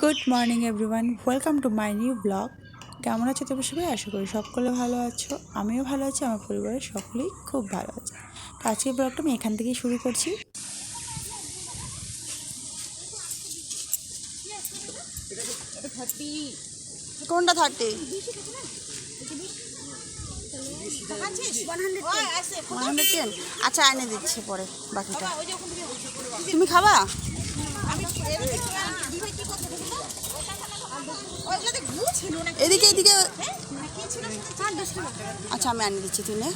Good morning everyone welcome to my new blog কেমন আছো তোমরা সবাই? আশা করি সকলে ভালো আছো। আমিও ভালো আছি, আমার পরিবারের সকলেই খুব ভালো আছে। তো আজকের ব্লগটা আমি এখান থেকেই শুরু করছি। কোনটা থার্টি আচ্ছা এনে দিচ্ছে পরে বাকিটা। তুমি খাবা? এদিকে এদিকে। আচ্ছা আমি আনিয়ে দিচ্ছি তুই নে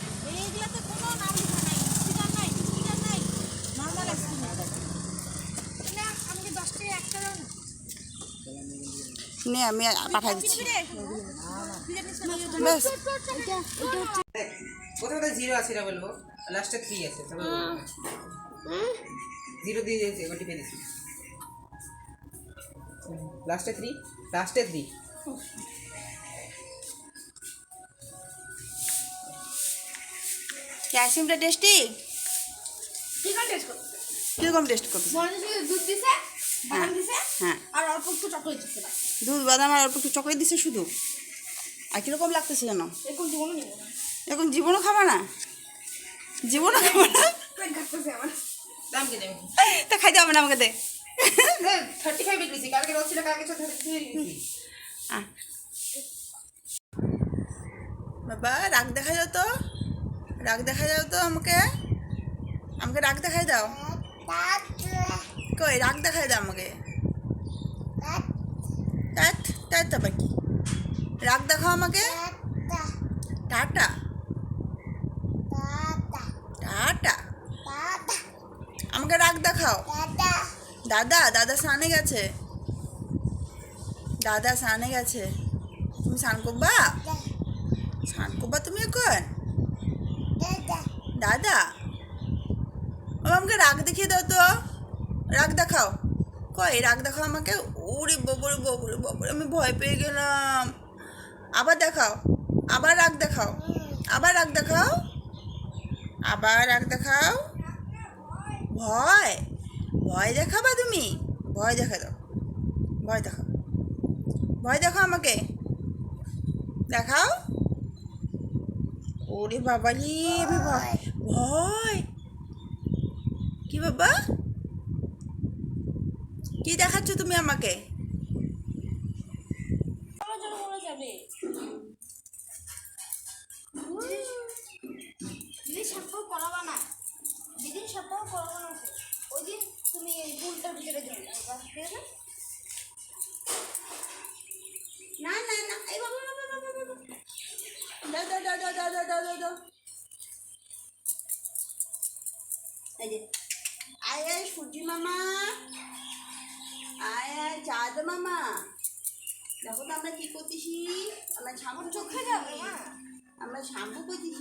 নে। আমি পাঠাই দিচ্ছি। কোথায় জিরো আছে এটা বলব লাস্টে থ্রি আছে জিরো দিয়ে দিয়েছি এবার টিপে লাস্টে থ্রি লাস্টে থ্রি কি আইসক্রিমটা টেস্টি কীরকম টেস্ট করতে দুধ দিছে হ্যাঁ আর অল্প একটু চকলেট দিছে দুধ বাদাম আর অল্প একটু চকলেট দিছে শুধু? আর কীরকম লাগতেছে যেন এখন জীবনও খাবা না? জীবনও খাবা না? তা খাইতে হবে না আমাকে দে। থার্টি ফাইভ কালকে থার্টি থ্রি বাবা রাগ দেখা যাও তো। রাগ দেখা যাও তো আমাকে। আমাকে রাগ দেখাই দাও। কই রাগ দেখাই দাও আমাকে। টাট টাট আবার কি। রাগ দেখাও আমাকে। টাটা। টাটা। আমাকে রাগ দেখাও। দাদা দাদা স্নানে গেছে। দাদা স্নানে গেছে। তুমি স্নান করবা? স্নান করবা তুমি এখন? দাদা। ও আমাকে রাগ দেখিয়ে দাও তো। রাগ দেখাও। কই রাগ দেখাও আমাকে? ওরে ববরে ববরে ববরে আমি ভয় পেয়ে গেলাম। আবার দেখাও। আবার রাগ দেখাও। আবার রাগ দেখাও। আবার রাগ দেখাও। ভয়। ভয় দেখাবা তুমি? ভয় দেখা দাও। ভয় দেখাও ভয় দেখাও আমাকে। দেখাও। ওরে বাবা আমি ভয় ভয়। কি বাবা? কি দেখাচ্ছ তুমি আমাকে? দিদি সপ্তাহ না। দিদি সপ্তাহ পড়াবা না। এই গুলটার ভিতরে ঠিক না না না এই বাবা বাবা বাবা বাবা দাও দাও দাও দাও আয় আয়, সূর্যি মামা। আয় আয় চাঁদ মামা দেখো তো আমরা কি করতেছি? আমরা শ্যাম্পু চোখে যাবে। আমরা শ্যাম্পু করতেছি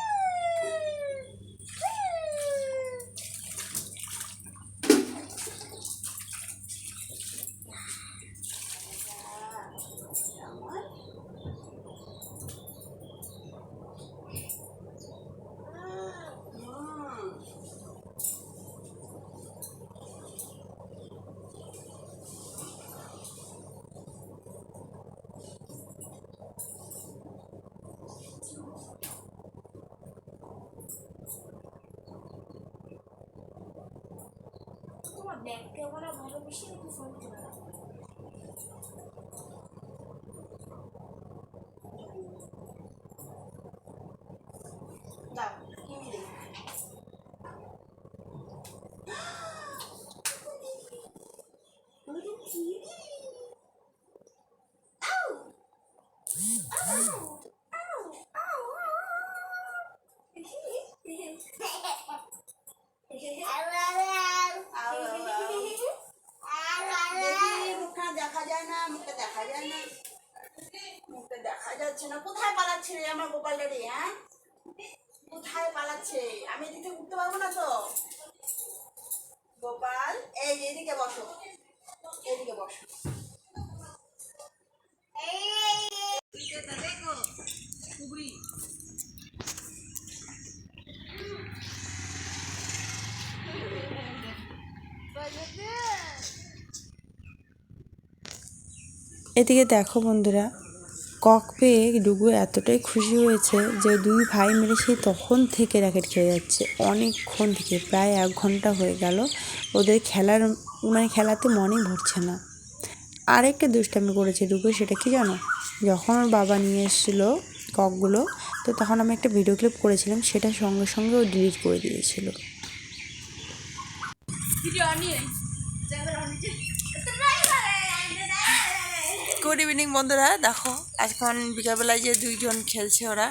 uma bag, porque eu vou banda me chega de fome Tá, que me liga. Olha aqui! Au! Au! বসো। এদিকে বসো। এদিকে দেখো বন্ধুরা, কক পেয়ে ডুগু এতটাই খুশি হয়েছে যে দুই ভাই মিলে সেই তখন থেকে র্যাকেট খেলে যাচ্ছে। অনেকক্ষণ থেকে, প্রায় এক ঘণ্টা হয়ে গেল ওদের খেলার মানে খেলাতে মনই ভরছে না। আরেকটা দুষ্টামি করেছে ডুগু সেটা কি জানো? যখন ওর বাবা নিয়ে এসেছিল ককগুলো তো তখন আমি একটা ভিডিও ক্লিপ করেছিলাম, সেটা সঙ্গে সঙ্গে ও ডিলিট করে দিয়েছিল। গুড ইভিনিং বন্ধুরা, দেখো এখন বিকালবেলায় যে দুইজন খেলছে ওরা।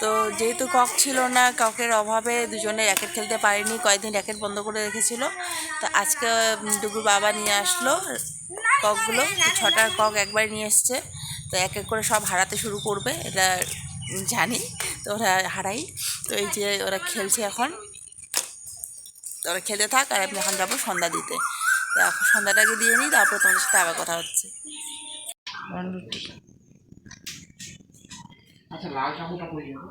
তো যেহেতু কক ছিল না, ককের অভাবে দুজনে র্যাকেট খেলতে পারেনি, কয়েকদিন র্যাকেট বন্ধ করে রেখেছিল। তো আজকে ডুগুর বাবা নিয়ে আসলো ককগুলো ছটা কক একবারে নিয়ে এসছে। তো এক এক করে সব হারাতে শুরু করবে, এটা জানি, তো ওরা হারাই। তো এই যে ওরা খেলছে এখন। তো ওরা খেলতে থাক, আর আমি এখন যাব সন্ধ্যা দিতে। তো এখন সন্ধ্যাটাকে দিয়ে নিই, তারপরে তোমাদের সাথে আবার কথা হচ্ছে। রুটি। আচ্ছা লাল চাকুটা যাব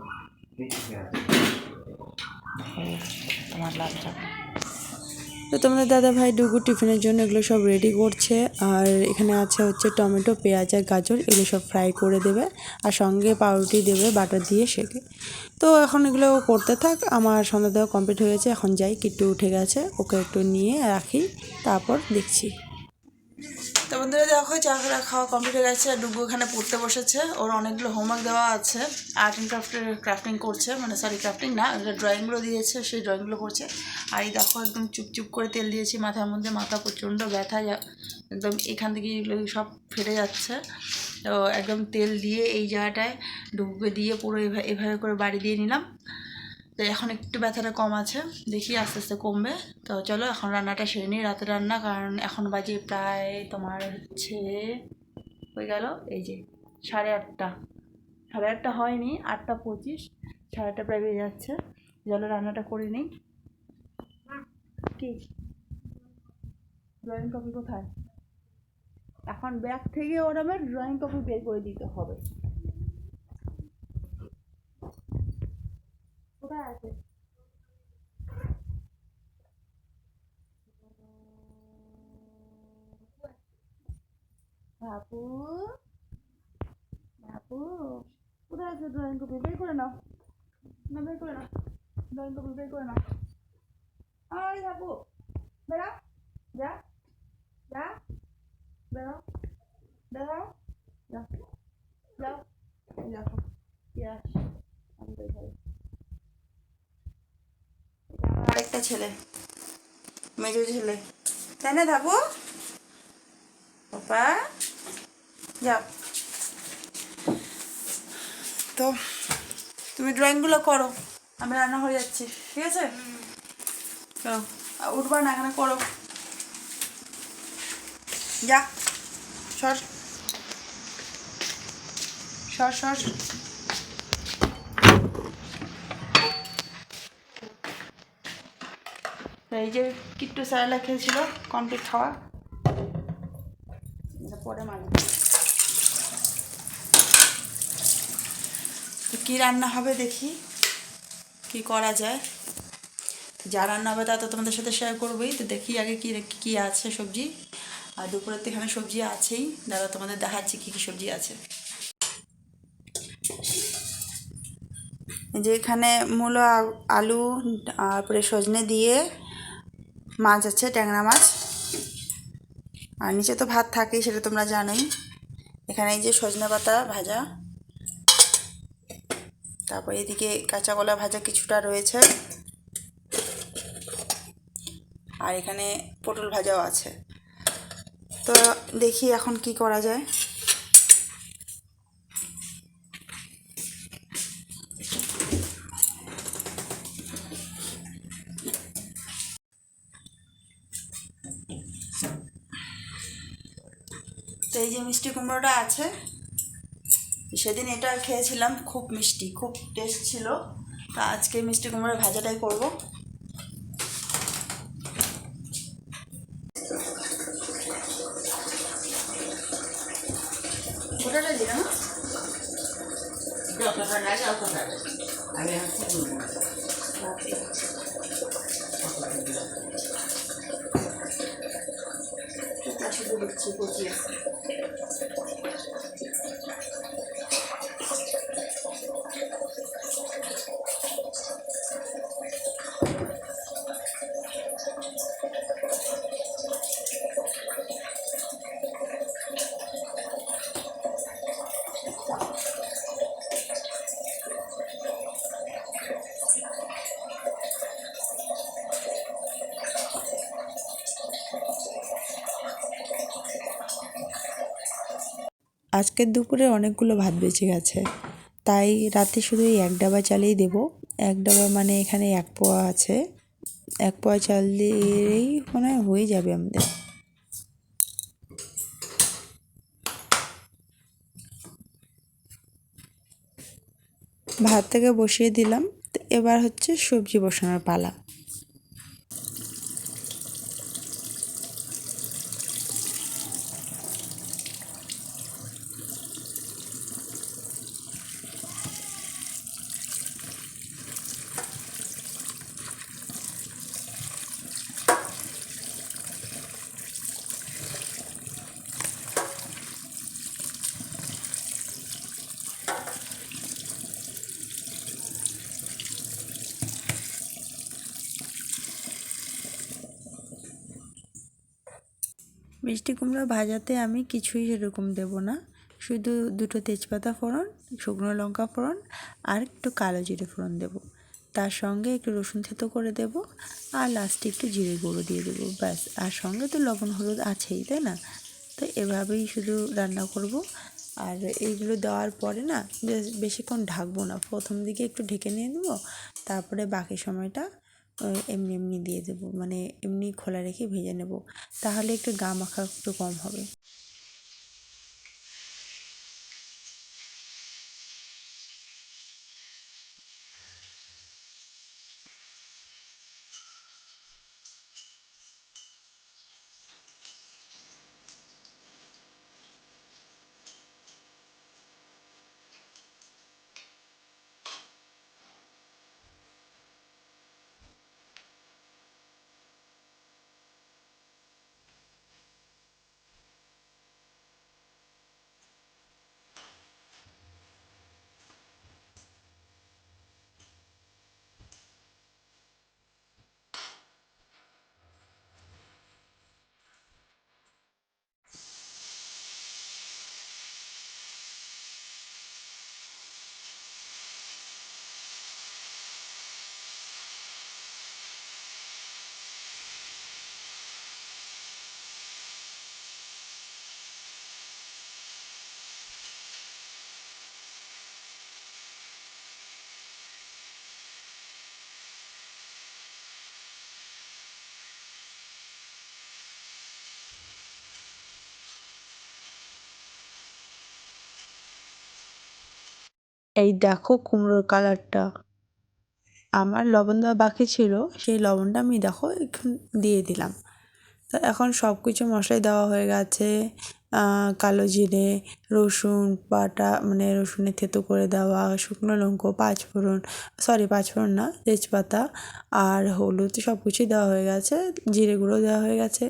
তো তোমাদের দাদা ভাই ডুগু টিফিনের জন্য এগুলো সব রেডি করছে আর এখানে আছে হচ্ছে টমেটো পেঁয়াজ আর গাজর এগুলো সব ফ্রাই করে দেবে আর সঙ্গে পাউরুটি দেবে বাটার দিয়ে সেকে। তো এখন এগুলো ও করতে থাক আমার সন্ধ্যা দেওয়া কমপ্লিট হয়ে গেছে এখন যাই কিট্টু উঠে গেছে ওকে একটু নিয়ে রাখি তারপর দেখছি। তো বন্ধুরা দেখো, চা করে খাওয়া কমপ্লিট হয়ে গেছে, আর ডুবু ওখানে পড়তে বসেছে। ওর অনেকগুলো হোমওয়ার্ক দেওয়া আছে। আর্ট অ্যান্ড ক্রাফটের ক্রাফটিং করছে মানে সরি ক্রাফটিং না ড্রয়িংগুলো দিয়েছে, সেই ড্রয়িংগুলো করছে আর এই দেখো, একদম চুপচুপ করে তেল দিয়েছি, মাথার মধ্যে মাথা প্রচণ্ড ব্যথা একদম এখান থেকে এগুলো সব ফেটে যাচ্ছে। তো একদম তেল দিয়ে এই জায়গাটায় ডুবুকে দিয়ে পুরো এভাবে করে বাড়ি দিয়ে নিলাম। তো এখন একটু ব্যথাটা কম আছে। দেখি আস্তে আস্তে কমবে। তো চলো এখন রান্নাটা সেরে নিই রাতের রান্না, কারণ এখন বাজে প্রায় তোমার হচ্ছে হয়ে গেল এই যে সাড়ে আটটা। সাড়ে আটটা হয়নি, আটটা পঁচিশ, সাড়ে আটটা প্রায় বেজে যাচ্ছে। চলো রান্নাটা করে নিই। কি? ড্রয়িং কপি কোথায়? এখন ব্যাগ থেকে ওর আমার ড্রয়িং কপি বের করে দিতে হবে। কোথায় আছে বাবু বাবু কোথায় আছে ড্রয়িং কপি বের করে নাও না বের করে নাও ড্রয়িং কপি বের করে নাও আয় বাবু বেড়া যা যা বেড়াও বেড়াও যা যাও দেখো ইয়াস আমাদের ঘরে আরেকটা ছেলে। মেজো ছেলে। তাই না ধাবু পাপা যাও। তো তুমি ড্রয়িংগুলো করো আমি রান্না হয়ে যাচ্ছি, ঠিক আছে? উঠবা না, এখানে করো। যা, সর। সর সর। এই যে কিট্টু স্যারেলা খেয়েছিল কমপ্লিট খাওয়া পরে মাঝে তো কী রান্না হবে দেখি, কি করা যায়। যা রান্না হবে তা তো তোমাদের সাথে শেয়ার করবোই। তো দেখি আগে কী কী আছে সবজি। আর দুপুরের তো এখানে সবজি আছেই। দাদা তোমাদের দেখাচ্ছি কী কী সবজি আছে। যে এখানে মূলো, আলু, তারপরে সজনে দিয়ে মাছ আছে, ট্যাংরা মাছ। আর নিচে তো ভাত থাকেই, সেটা তোমরা জানোই। এখানে এই যে সজনে পাতা ভাজা। তারপর এদিকে কাঁচা কলা ভাজা কিছুটা রয়েছে। আর এখানে পটল ভাজাও আছে। তো দেখি এখন কি করা যায়। তো এই যে মিষ্টি কুমড়োটা আছে সেদিন এটা খেয়েছিলাম খুব মিষ্টি খুব টেস্ট ছিল। তা আজকে মিষ্টি কুমড়োর ভাজাটাই করব। ওটাটা দিলাম যতটা লাগে অতটা আমি এখন শুধু দিচ্ছি আজকের দুপুরে অনেকগুলো ভাত বেঁচে গেছে। তাই রাতে শুধু এই এক ডাবা চালেই দেবো। এক ডাবা মানে এখানে এক পোয়া আছে। এক পোয়া চাল দিয়েই মনে হয় হয়ে যাবে আমাদের। ভাত থেকে বসিয়ে দিলাম। এবার হচ্ছে সবজি বসানোর পালা। মিষ্টি কুমড়া ভাজাতে আমি কিছুই সেরকম দেব না। শুধু দুটো তেজপাতা ফোড়ন, শুকনো লঙ্কা ফোড়ন আর একটু কালো জিরে ফোড়ন দেব। তার সঙ্গে একটু রসুন থেতো করে দেব আর লাস্টে একটু জিরে গুঁড়ো দিয়ে দেবো। ব্যাস, আর সঙ্গে তো লবণ হলুদ আছেই, তাই না? তো এভাবেই শুধু রান্না করব। আর এইগুলো দেওয়ার পরে না, বেশ, বেশিক্ষণ ঢাকবো না। প্রথম দিকে একটু ঢেকে নিয়ে দেবো তারপরে বাকি সময়টা এমনি এমনি দিয়ে দেবো। মানে এমনি খোলা রেখে ভেজে নেব। তাহলে একটু গা মাখা একটু কম হবে। এই দেখো কুমড়োর কালারটা। আমার লবণ দেওয়া বাকি ছিল, সেই লবণটা আমি দেখো এখন দিয়ে দিলাম। তো এখন সব কিছু মশলাই দেওয়া হয়ে গেছে। কালো জিরে, রসুন, বাটা মানে রসুনের থেতো করে দেওয়া, শুকনো লঙ্কা, পাঁচফোড়ন সরি পাঁচফোড়ন না, তেজপাতা আর হলুদ সব কিছুই দেওয়া হয়ে গেছে। জিরে গুঁড়ো দেওয়া হয়ে গেছে।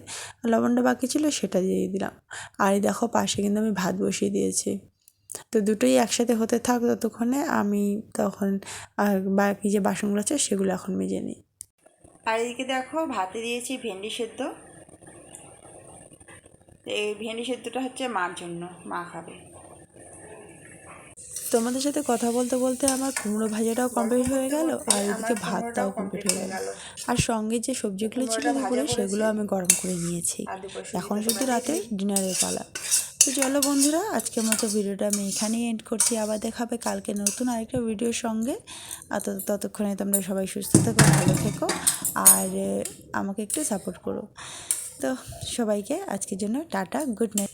লবণটা বাকি ছিল সেটা দিয়ে দিলাম। আর দেখো পাশে কিন্তু আমি ভাত বসিয়ে দিয়েছি। তো দুটোই একসাথে হতে থাক ততক্ষণে আমি তখন বাকি যে বাসনগুলো আছে সেগুলো এখন মেজে নিই। আর এদিকে দেখো ভাতে দিয়েছি ভেন্ডি সেদ্ধ। এই ভেন্ডি সেদ্ধটা হচ্ছে মার জন্য মা খাবে। তোমাদের সাথে কথা বলতে বলতে আমার কুমড়ো ভাজাটাও কমপ্লিট হয়ে গেল আর এদিকে ভাতটাও কমপ্লিট হয়ে গেল। আর সঙ্গে যে সবজিগুলো ছিল দুপুরে সেগুলো আমি গরম করে নিয়েছি। এখন শুধু রাতে ডিনারের পালা। তো চলো বন্ধুরা, আজকের মতো ভিডিওটা আমি এখানেই এন্ড করছি। আবার দেখাবে কালকে নতুন আরেকটা ভিডিওর সঙ্গে। ততক্ষণে তোমরা সবাই সুস্থ থেকো, ভালো থেকো, আর, আমাকে একটু সাপোর্ট করো। তো সবাইকে আজকের জন্য টাটা গুড নাইট